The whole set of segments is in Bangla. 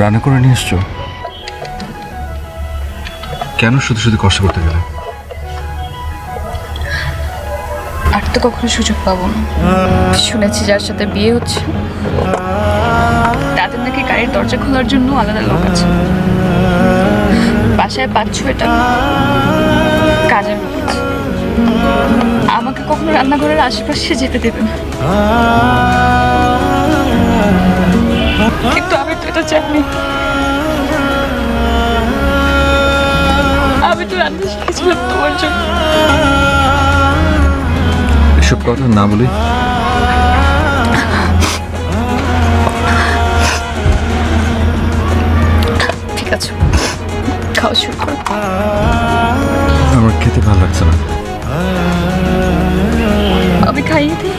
রান্না করে নিয়ে এসছো? কেন শুধু শুধু কষ্ট করতে গেলে? আর তো কখনো সুযোগ পাবো না। শুনেছি যার সাথে বিয়ে হচ্ছে, তাদের নাকি গাড়ির দরজা খোলার জন্য আলাদা লোক আছে। বাসায় পাঁচ ছয়টা কাজের লোক আছে। আমাকে কখনো রান্নাঘরের আশেপাশে যেতে দেবে না। কিন্তু এটা চাইনি আমি তো রান্না শিখেছিলাম তোমার জন্য। এসব কথা না বলি? ঠিক আছে। খাওয়া শুরু করো। আমার খেতে ভালো লাগছে না। আমি খাইয়ে দিই।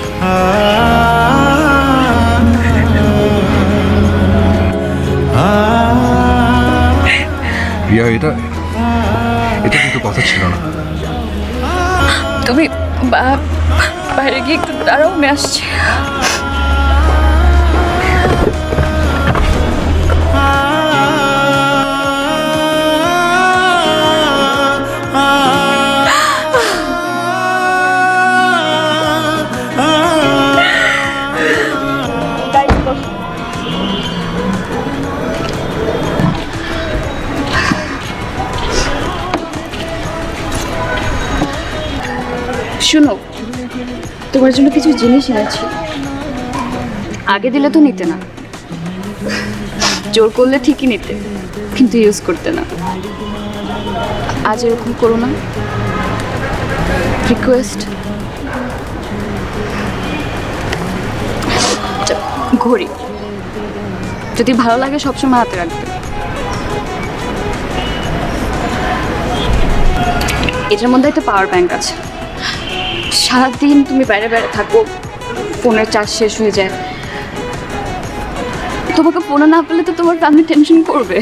এটা এটা কিন্তু কথা ছিল না। তুমি বাইরে গিয়ে একটু দাঁড়াও আমি আসছি। শুনো, তোমার জন্য কিছু জিনিস এনেছি। আগে দিলে তো নিতে না। জোর করলে ঠিকই নিতে, কিন্তু ইউজ করতে না। আজ এরকম করো না। রিকোয়েস্ট ঘড়ি। যদি ভালো লাগে সবসময় হাতে রাখবে। এটার মধ্যে একটা পাওয়ার ব্যাংক আছে। সারাদিন তুমি বাইরে বাইরে থাকো, ফোনের চার্জ শেষ হয়ে যায়। তোমাকে ফোনে না পেলে তো তোমার ফ্যামিলি টেনশন করবে।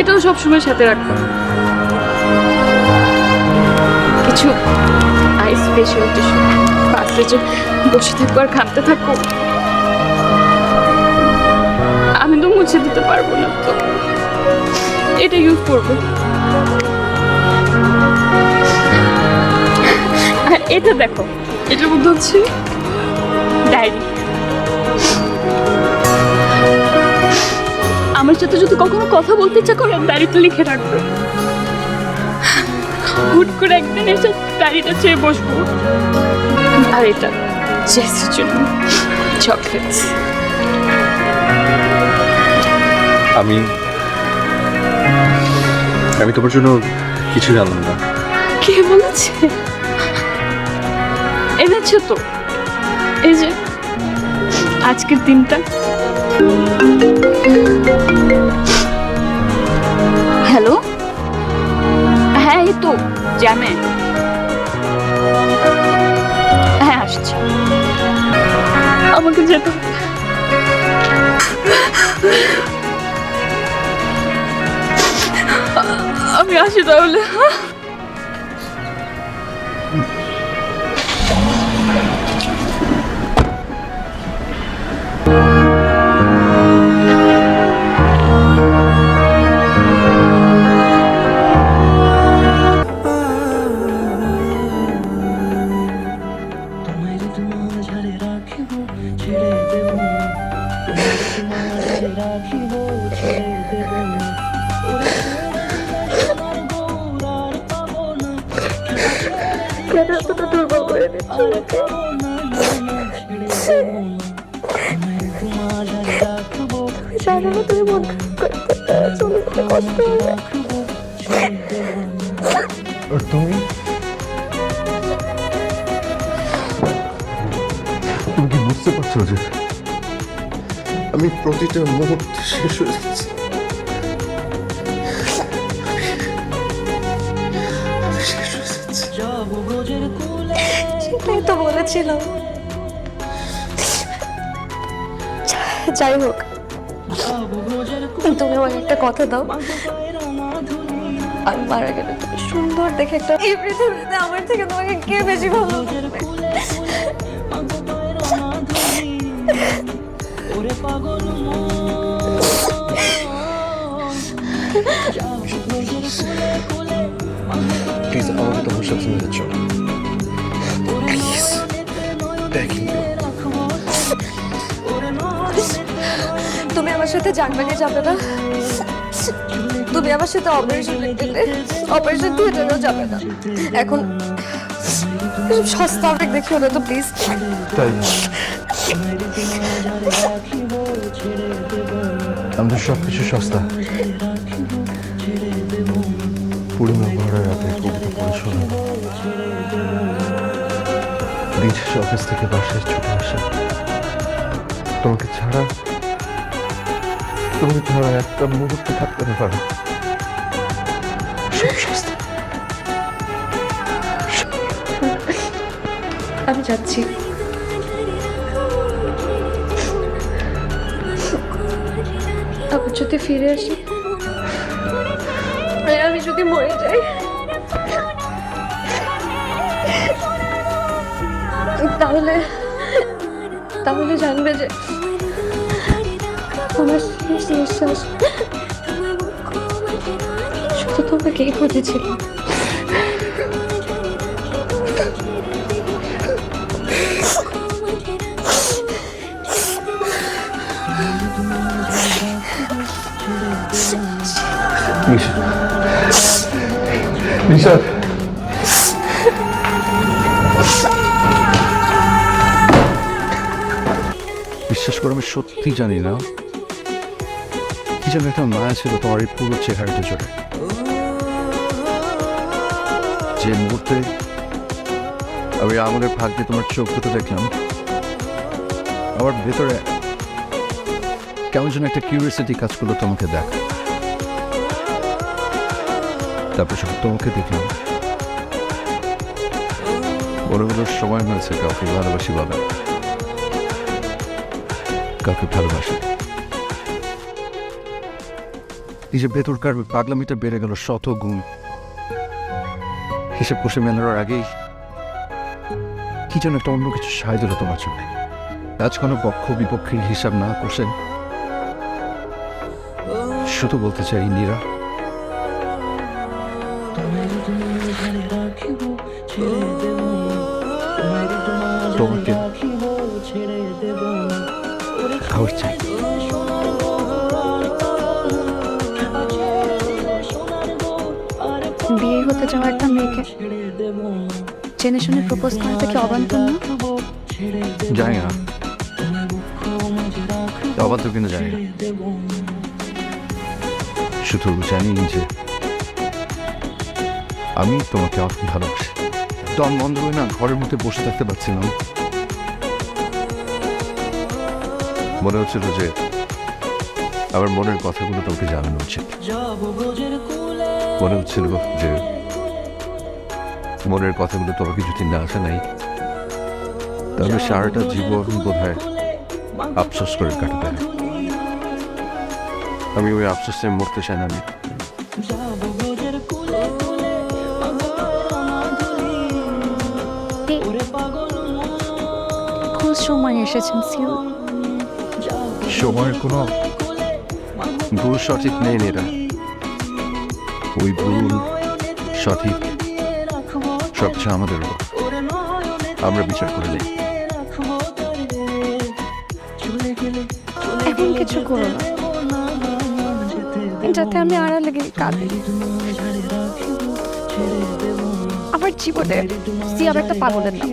এটাও সবসময় সাথে রাখো। কিছু আইস স্পেশাল টিস্যু পাত্রে যে বসে থাকো আর খামতে থাকো, আমি তো মুছে দিতে পারব না তো। এটা ইউজ করব। এটা দেখো। এটার মধ্যে হচ্ছে? ডায়েরি। আমার সাথে যদি কখনো কথা বলতে ইচ্ছা করে ডায়েরিতে লিখে রাখবে। হুট করে একদিন এসে ডায়েরিটা চেয়ে বসবো। আর এটা জেসের জন্য। চকলেটস। আমি আমি তোমার জন্য কিছু জানলাম না। কে বলেছে? এনেছো তো? এই যে, আজকের দিনটা। হ্যালো? হ্যাঁ এই তো, জ্যামে। হ্যাঁ আসছি। আমাকে যেতে হবে। আমি আসি তাহলে। তোমায় জানো না তুমি মন চলে যেতে কষ্ট হবে রাখিব ছেড়ে দেব না আর তুমি? তুমি কি বুঝতে পারছ যে আমি প্রতিটা মুহূর্ত শেষ হয়ে যাচ্ছি? শেষ হয়ে যাচ্ছি। সেটাই তো বলেছিলাম যাই হোক, তুমি আমাকে একটা কথা দাও। আমি মারা গেলে তুমি সুন্দর দেখে একটা এই পৃথিবীতে আমার থেকে তোমাকে কে বেশি ভালো? প্লিজ আমাকে তোমার নিয়ে চলো প্লিজ থ্যাংক ইউ তুমি আমার সাথে জানবাগে যাবে না? তুমি আমার সাথে অপারেশন দিলে অপারেশন থিয়েটারেও যাবে না। এখন সস্তা অনেক দেখিও না তো প্লিজ তাই আমাদের সব কিছু সস্তা। দিন অফিস থেকে বাসায় ছুটে আসা। তোমাকে ছাড়া তোমাকে ছাড়া একটা মুহূর্তে থাকতে না পারো। আমি যাচ্ছি। আবার যদি ফিরে আসি আমি যদি মরে যাই। তাহলে তাহলে জানবে যে আমার শেষ নিঃশ্বাস শুধু তোমাকেই খুঁজেছিল নিশাদ বিশ্বাস করো আমি সত্যি জানি না। কি যেন একটা মায়া ছিল তোমার এই পুরো চেহারাটা জোরে যে মুহূর্তে আমি আমাদের ভাগ্যে তোমার চোখ দুটো দেখলাম, আমার ভেতরে কেমন যেন একটা কিউরিয়াসিটি কাজ করল তোমাকে দেখ। তারপর সব তোমাকে দেখলাম বড় বড় সময় হয়েছে কাউকে ভালোবাসি বলে। কাউকে ভালোবাসে। যে ভেতরকার পাগলামিটা বেড়ে গেল শত গুণ হিসেব কষে মেলানোর আগেই কি যেন একটা অন্য কিছু সায় দিল তোমার চোখে। আজ কোনো পক্ষ বিপক্ষের হিসাব না কষে শুধু বলতে চাই, নীরা। তোমাকে খাওয়ার চাই। বিয়ে হতে যাওয়া একটা মেয়েকে জেনে শুনে প্রপোজ করাটা কি অবান্তর না? জানি না। অবাধ্য কিনা জানি না। শুধু জানি যে আমি তোমাকে অনেক ভালোবাসি। দম বন্ধ হয়ে না ঘরের মধ্যে বসে থাকতে পারছিলাম। মনে হচ্ছিল যে আমার মনের কথাগুলো তোমাকে জানানো উচিত। মনে হচ্ছিল যে মনের কথাগুলো তোমাকে যদি না জানাই, তাহলে সারাটা জীবন বোধ হয় আফসোস করে কাটাতে হয়। আমি ওই আফসোসে মরতে চাই না সময় এসেছেন, সিও। সময়ের কোনো ভুল সঠিক নেই এরা ওই ভুল সঠিক সব কিছু আমাদের। আমরা বিচার করে দিই এখন কিছু করো যাতে আমি আড়ালে গিয়ে কাঁদি। আমার জীবনে সিয়াব একটা পাগলের নাম।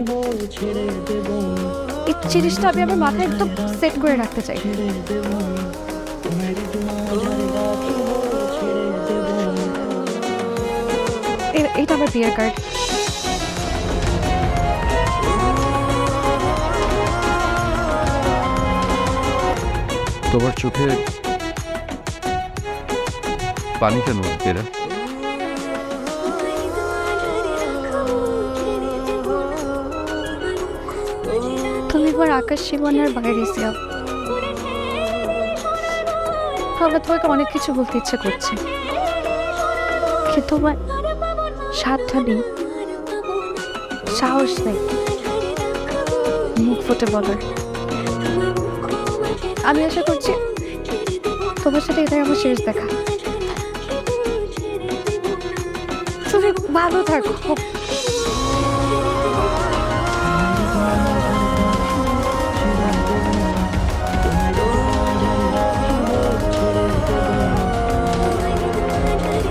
এই জিনিসটা আমি আমার মাথায় একদম সেট করে রাখতে চাই। এ- এইটা আমার বিয়ের কার্ড তোমার চোখে পানি কেন, এরা? তুমি এবার আকাশ সীমানার বাইরে আমার তোমাকে অনেক কিছু বলতে ইচ্ছে করছে। কিন্তু আমার সাতটা নেই। সাহস নেই। মুখ ফুটে বলার। আমি আশা করছি তোমার সাথে এটাই আমার শেষ দেখা। তুমি ভালো থাকো।